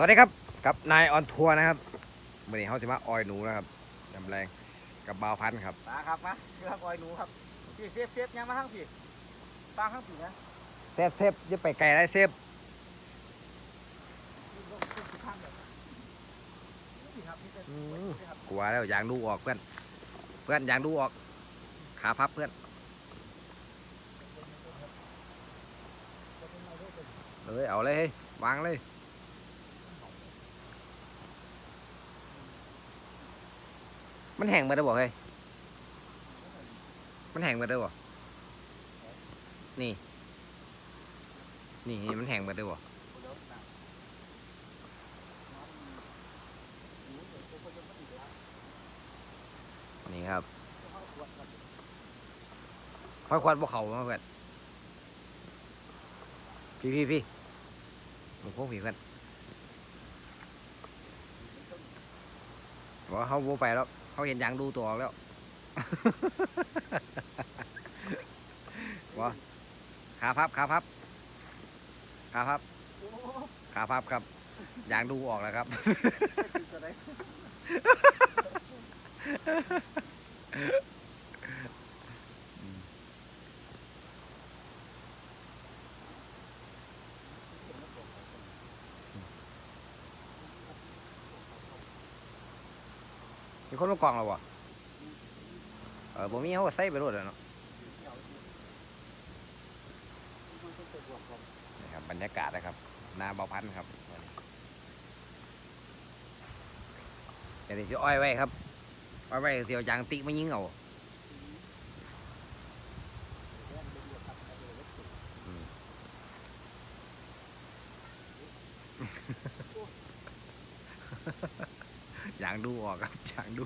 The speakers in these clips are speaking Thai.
สวัสดีครับกับนายออนทัวร์นะครับวันนี้เขาจะมาออยหนูนะครับจำแรงกับบาวพันธุ์ครับมาครับมาเรือคอยหนูครับพี่เซฟเซฟยังมาทั้งพี่ตางทั้งพี่นะเซฟเซฟอย่าไปไกลได้เซฟขึ้นลงขึ้นทุกข้างเลยนี่ครับพี่เซฟนี่ครับกลัวแล้วยางดูออกเพื่อนเพื่อนยางดูออก ขาพับเพื่อนเลยเอาเลยเฮ้ยวางเลย มันแห้งมาได้บ่เฮ้ยมันแห้งมาได้บ่นี่ นี่มันแห้งมาได้บ่นี่ครับค่อยควันบ่เขามาเพื่อนพี่พี่พี่มึงพวกพี่เพื่อนว่าเขาโบไปแล้ว เขาเห็นยางดูตัวออกแล้ววะขาพับขาพับขาพับขาพับครับยางดูออกแล้วครับ คนมากองแล้ววะเออผมมีเขาก็ใส่ไปรถแล้วเนาะนี่ครับบรรยากาศนะครับหนาเบาพันธ์ครับเดี๋ยวจะอ้อยไว้ครับอ้อยไว้เสียวยางติ๊กไม่ยิงเอาางดูออกครับยางดู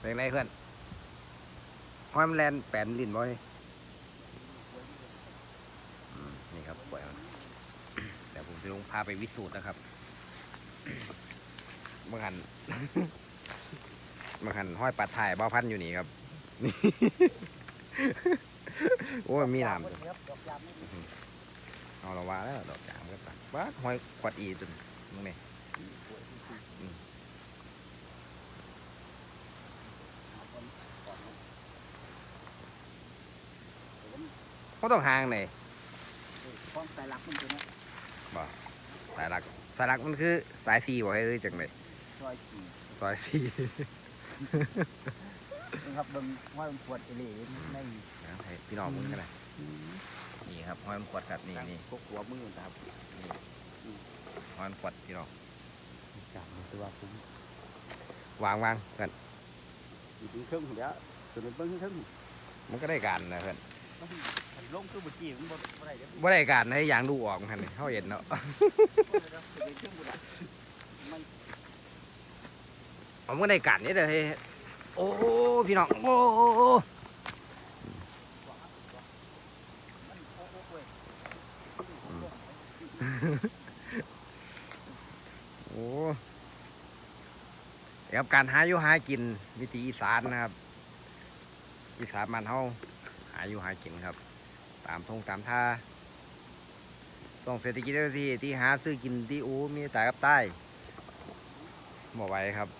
เป็นไรเพื่อนห้อยมันแลนแปดลิ้นบ่อยนี่ครับปล่อยมันเดี๋ยวผมจะลงพาไปวิสูจน์นะครับ เมื่อหันเมื่อหันห้อยปัดถ่ายบ้าพันอยู่นี่ครับโอ้ยมีน้ำด้วยครับดอกยามไม่มีเอาละว่าแล้วดอกจามก็ตักบ้าห้อยกวัดอีจนมึงนี่เขาต้องห่างไหนคล้องสายหลักมันตัวนี้สายหลักสายหลักมันคือสายซีบ่ให้เลยจังเลย ซอยขี่สายซีนี่ครับเบิ่งห้อยมันปวดเอเล่ในนะให้พี่น้องมึงกันนะนี่ครับห้อยมันขวดครับนี่นี่พวกหัวมือครับห้อยมันขวดพี่น้องจับตัวผมวางวางเพื่อนอยู่ถึงครึ่งเดี๋ยวตัวเป็นเบิ่งครึ่งมันก็ได้การนะเพื่อนมันลงคือเมื่อกี้มันบ่บ่ได้เดี๋ยวว่าได้การให้ยางดูออกมันเขาเห็นเนาะ เป็นครึ่งบุญมัน ผมก็ได้การนี่เลยโอ้พี่น้องโอ้โอ้โอ้มันโอ้โหครับการหาอยู่หากินวิถีอีสานนะครับอีสานมันเฮาหาอยู่หากินครับ ตามทงตามท่าต้องเศรษฐกิจที่ที่หาซื้อกินที่โอ้มีแต่กับใต้บ่ไหวครับ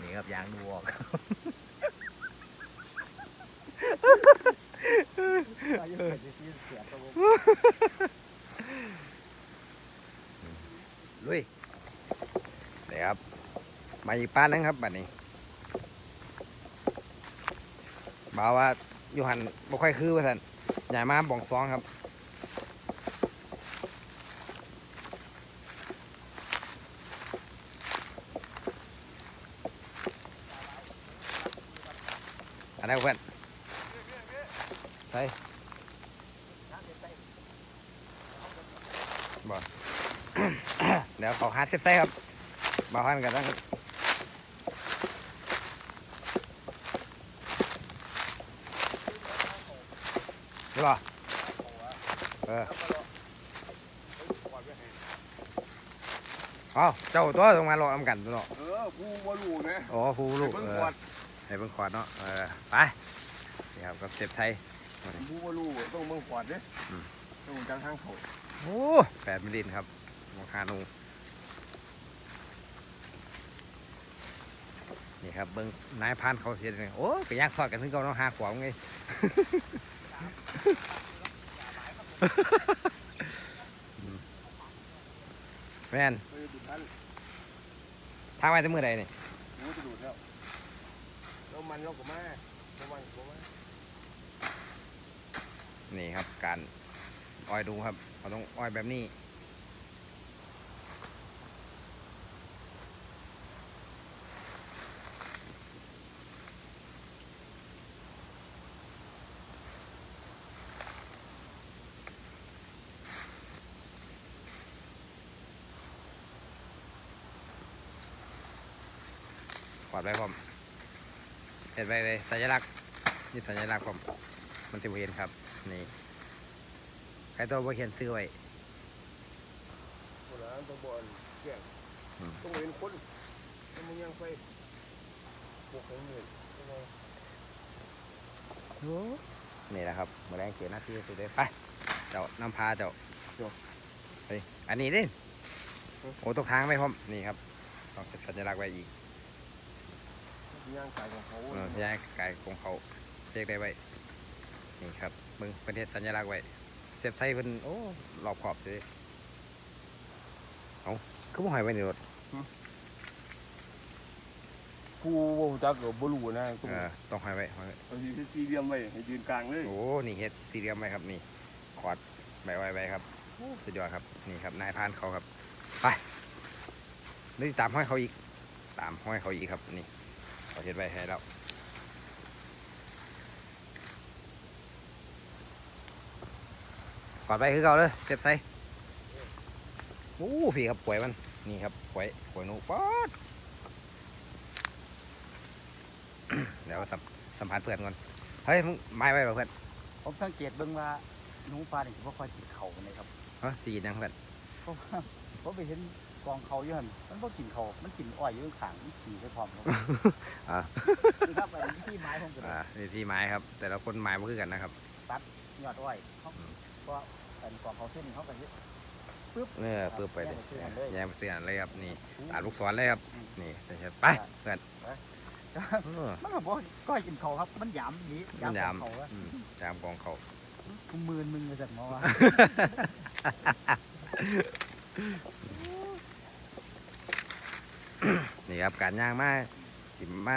นี่ครับยางดูออกอายุเกิดที่เสียตัวลุยเดี๋ยวครับ มาอีกป้านึงครับบัดนี้บอกว่าอยู่หันบ่ค่อยคือว่าท่นใหญ่มาบ่องซองครับ อันนี้เพื่อนไปบ่เดี๋ยวเขาหาเซฟไซครับมาหันกันตั้งใช่ป่ะเออเอาเจ้าตัวตรงมาลองอำกันตัวเนาะเออผู้วาลูนะอ๋อผู้ลูกเออ ขอวดให้เบิ่งขวดเนาะเออไปนี่ครับกับเจ็บไทยผู้บ่รู้ต้องเบิ่งขวดเด้อืมต้องจังทางเขาโอ้แปดมิลลินครับมองคานูนี่ครับเบิ้งนายพรานเขาเสียเลยโอ้ไปย่างทอดกันถึงเก็ต้องหาขวางไงอืมแม่นไปดูทันทางไปถึงมือใดนี่รู้จะดูด แล้วมันเราก็มาแล้วมันก็มานี่ครับการอ้อยดูครับเราต้องอ้อยแบบนี้กวาดไว้พร้อม เห็นไปเลยสัญลักษณ์นี่สัญลักษณ์ผมมันจะบ่เห็นครับ นี่ใครตัวบ่เขียนซื้อไว้คนละต้องบ่อนแก่งอืมต้องเห็นคนแล้วมึงยังไปพวกของมึงต้องมานี่แหละครับมาแรงเขียนหน้าที่สุดเลยไปเจ้าน้ำพาเจ้าเฮ้ยอันนี้ดิโอ้ตกทางไม่พร้อมนี่ครับต้องเป็นสัญลักษณ์ไว้อีก ย่างกายของเขาเออย้ายกายของเขาเช็คได้ไว้ นี่ครับมึงประเทศสัญลักษณ์ไว้ เสียบไทยเพิ่นโอ้รอบขอบเลยเอาคือบ่ใหอยไว้ในรถผู้บ่รู้จักก็บ่รู้นะต้องเออต้องใหอยไว้หอยไว้เอาสิสี่เหลี่ยมไว้ให้ยืนกลางเลย โอ้ นี่เฮ็ดสี่เหลี่ยมไว้ครับนี่ขอดใบไว้ไว้ครับโอ้สุดยอดครับ นี่ครับ นายพรานเขาครับ ไปนี่ตามห้อยเขาอีก ตามห้อยเขาอีกครับนี่เขาเฮ็ดไว้ให้แล้วกอดไปคือเก่าเลยเจ็บใส่โอ้พี่ครับป่วยมัน นี่ครับป่วยป่วยหนูป๊อดเดี๋ยวสัมสัมผัสเพื่อนก่อน เฮ้ยมึงไม้ไว้ป่ะเพื่อนผมสังเกตเบิ่งว่าหนูปลาเนี่ยบ่ค่อยกินเขาเลยครับฮะสีกินยังเพื่อนเพราะว่าผมไปเห็น กองเขาอยู่หั่นมันบ่กินเขามันกินอ้อยอยู่ข้างๆมันขี่ไปพร้อมครับอ่านี่ครับอันนี้ที่ไม้ผมก็เลยอ่านี่ที่ไม้ครับ แต่ละคนไม้บ่คือกันนะครับ ยอดอ้อยเขาอืมก็เป็นกองเขาเส้นเขากันเยอะเออเปื้อไปเลยแยกไปซื้อกันเลย แยกไปซื้อกันเลยครับนี่อ่านลูกศรเลยครับนี่เดี๋ยวไปเพื่อนเออมันก็บ่ก้อยกินเขาครับ มันหยามนี้มันหยามเขาอะอืมจามกองเขากูมืนมึงมาจากหมอวะ นี่ครับการย่างมาสิมา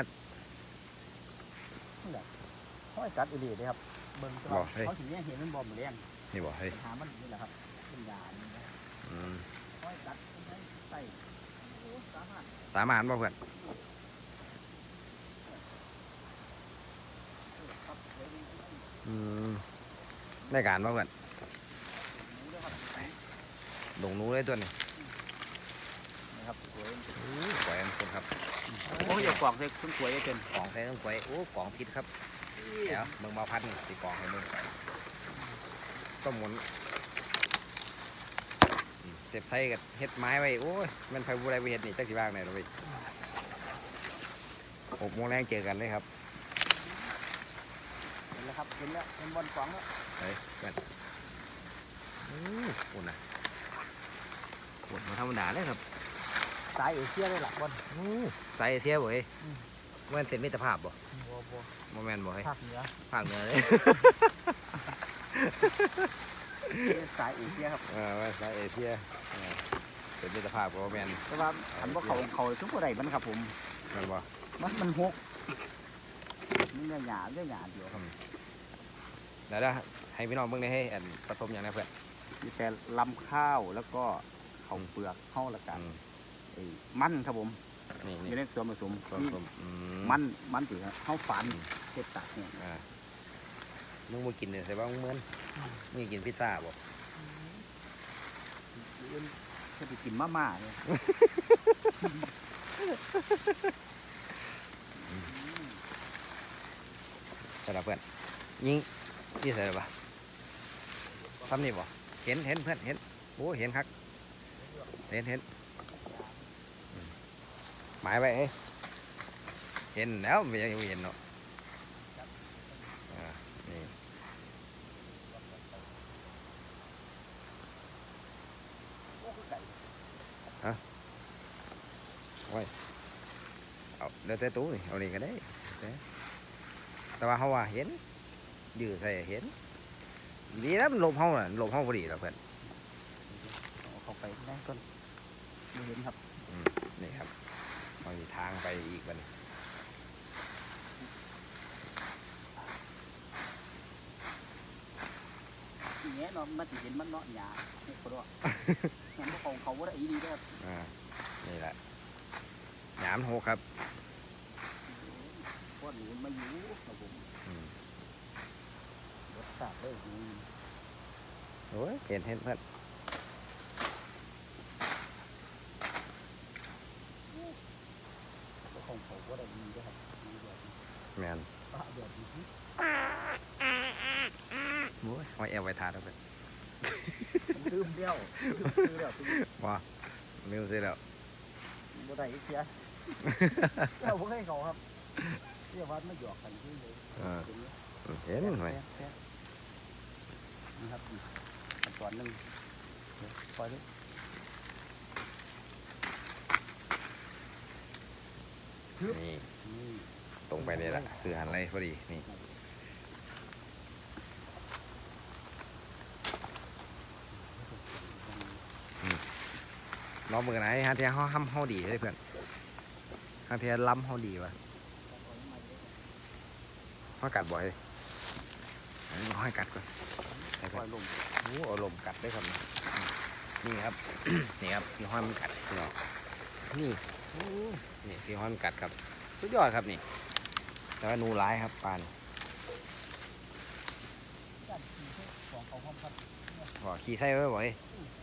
เขาไอ้กัดอีหลีเลยครับเบิ่งตัวเขาถึงแย่งเห็นมันบ่มเลี้ยงนี่บอกเฮ้ยปัญหามันนี่แหละครับเป็นยานี่นะอืมเขาไอ้กัดมันให้ใส่โอ้สามารถสามารถบ่เพื่อนครับเดี๋ยวดูที่อืมได้การบ่เพื่อนนี่ด้วยครับลงหนูเลยตัวนี้นะ ครับสวยอู้สวยอันคนครับโอ้ยอย่ากล่องเลยคุณสวยเกินกล่องใส่ต้องสวยโอ้กล่องพิษครับเดี๋ยวเบิ่งเบาพันสีกล่องให้เบิ่งก็หมุนอืมเสียบไทยกับเฮ็ดไม้ไว้โอ้ยมันไฟบูไรไปเฮ็ดนี่จักสิบ้างไหนเราไปหกโมงแรงเจอกันเลยครับเห็นแล้วครับเห็นแล้วเป็นบอลกล่องแล้วเฮ้ยเพื่อนอู้อุ่นนะอุ่นมาธรรมดาเลยครับ สายเอเชียเลยล่ะบอลอู้ใส่เทียบบ่เฮ้ยอืมมันเป็นมิตรภาพบ่บัวบัวโมแมนบ่เฮ้ยภาคเหนือภาคเหนือเลยสายเอเชียครับเออว่าใส่เอเชียเออเป็นมิตรภาพบ่แมนแต่ว่าอันว่าเขาเขาทุกคนใดมันครับผมแมันบ่มันมันหกนี่เนื้อหยาเนื้อหยาเดียวครับเดี๋ยวเดี๋ยวให้พี่น้องเบิ่งได้ให้อันผสมอย่างไรเพื่อนมีแต่ลำข้าวแล้วก็ข้าวเปลือกข้าวละกันอื มไอ้มันครับผมนี่อนี่ยู่ในส่วนผสมผมีสมอืมันมันถือข้าวฝันเห็ดตักเนี่ยอ่ามึงมากินเนี่ยใส่ว่ามึงเหมือนมึงกินพิซซ่าบ่จะไปกินมาม่าเนี่ยใส่ละเพื่อนยิงที่ใส่ละปะทำนี่บ่เห็นเห็นเพื่อนเห็นโอ้เห็นครับเห็นเห็นอืมห มายไว้เอ้ยเห็นแล้วไม่ยังเห็นเนาะอ่านี่โอ้คือไก่เอาเดี๋ยวแต่ตู้นี่เอานี่ก็ได้แต่แต่ว่าเขาว่าเห็นยืดใส่เห็นดีแล้วมันหลบเขาน่ะหลบเขาพอดีแล้วเพื่อนเอาเข้าไปได้ก่อนไม่เห็นครับนี่ครับ มันมีทางไปอีกวันทีนี้เนาะมันสิเห็นมันเนาะหยาเนี่ยคนว่างั้นพวกเขาเขาว่าได้อีดีได้ออ่านี่แหละหยามโหกครับพวกหนูมาอยู่ครับผมอืมรสชาติเลยอืมโอ้ยเห็นเห็นเพื่อน พวกของ เขาว่าได้ดีได้อครับดีแบบนี้แมนปะแบบนี้โอ้ยไว้แอลไว้ทานแล้วเพื่อนผมลืมเดียวลืมเดียวลืมว้าไม่รู้สิแล้วบ่ได้อีกเสียเราบ่ให้เขาครับเรียกว่าไม่หยอกกันที่เลยอ่าเป็นเนี้ยเห็นไหมแป๊ะนี่ครับอีกขั้นตอนหนึ่งเดี๋ยวปล่อยเลย นี่นี่ตรงไปนี่แหละคือหันไรพอดีนี่ลองมือไหนฮะเทียเขาห้ำเขาดีเลยเพื่อนฮะเทียล้ำเขาดีวะเขากัดบ่อยอันนี้เขาให้กัดก่อนปล่อยลงโอ้เอาลมกัดได้ครับ นี่ครับ นี่ครับที่ห้อยมันกัดพี่น้อง นี่โอ้นี่ห้อยมันกัดครับ สุดยอดครับนี่ แต่ว่านูร้ายครับปานี่การขี่ให้ขอกขี่ไส้ไว้บ่อย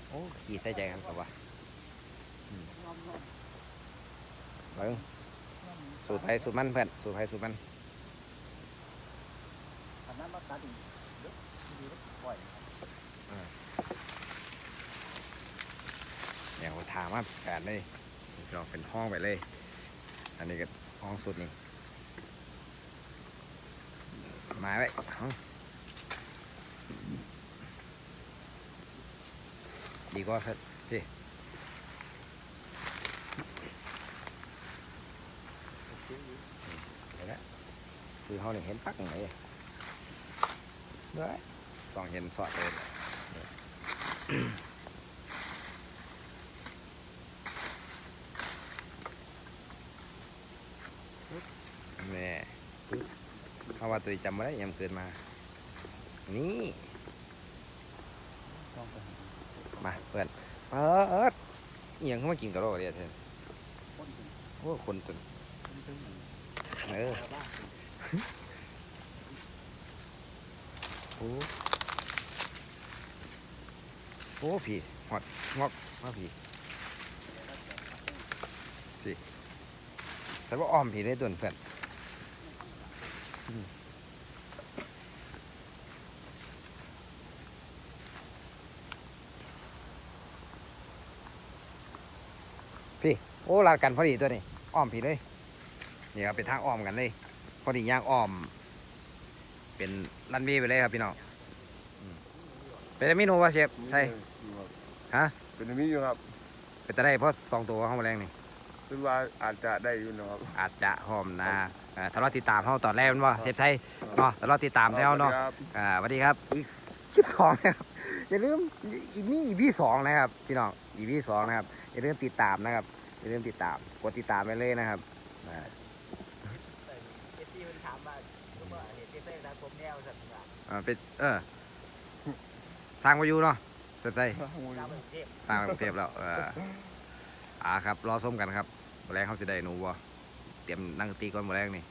โอ้ขี่ไส้ใจครับแต่ว่าเบิ้งน้อมสูตรไผ่สูตรมันเพื่อนสูตรไผ่สูตรมันอันนั้นมาตัดอีกเดี๋ยวดีแล้วปล่อยเดี๋ยวถามว่าแปดเลย เราเป็นห้องไปเลย อันนี้ก็ห้องสุดนี่มาไว้ห้องดีกว่าเพื่อนพี่โอเคอยู่เห็นแล้วคือเขาเนี่เห็นปักไหนเด้อต้องเห็นสอดเลยแม่ปึ๊บเขา ว่าตัวจำไม่ได้ยำเกินมา นี่ต้องไปหามาเพื่อนเปิดอหยังเข้ามากินกระโดดเดียเถอะโอ้คนตุนเออโอ้โอ้พี่หอดงอกมาพี่สิแต่ว่าอ้อมพี่ได้ตัวเพื่อน พี่โอ้ลาดกันพอดีตัวนี้อ้อมพี่เลยนี่ครับเป็นทางอ้อมกันเลยพอดีย่างอ้อม เป็นรันเวย์ไปเลยครับพี่น้องอืมเป็นเมนูว่าเชฟใช่ฮะเป็นมีอยู่ครับเป็นตะได้เพราะสองตัวเข้ามาแรงนี่คือว่าอาจจะได้อยู่นะครับอาจจะหอมนะอ่าถ้าเราติดตามเขาตอนแรกมันว่าเชฟไทยเนาะถ้าเราติดตามแล้วเนาะครับอ่าสวัสดีครับอีก คลิปสองนะครับอย่าลืมอีมีอีพีสองนะครับ พี่น้องอีพีสองนะครับอย่าลืมติดตามนะครับอย่าลืมติดตามกดติดตามไปเลยนะครับอ่าเอฟซีมันถามว่าก็ว่าเห็นเต้นนะผมแนวสัตว์ต่างอ่าเป็นเออทางวาอยูเนาะเชฟไทยๆตามกรุงเทพตามกรุงเทพแล้วเอออ่าครับ รอส้มกันครับแมลงเขาจะได้หนูบ่เตรียมนั่งดนตรีก่อนแมลงนี่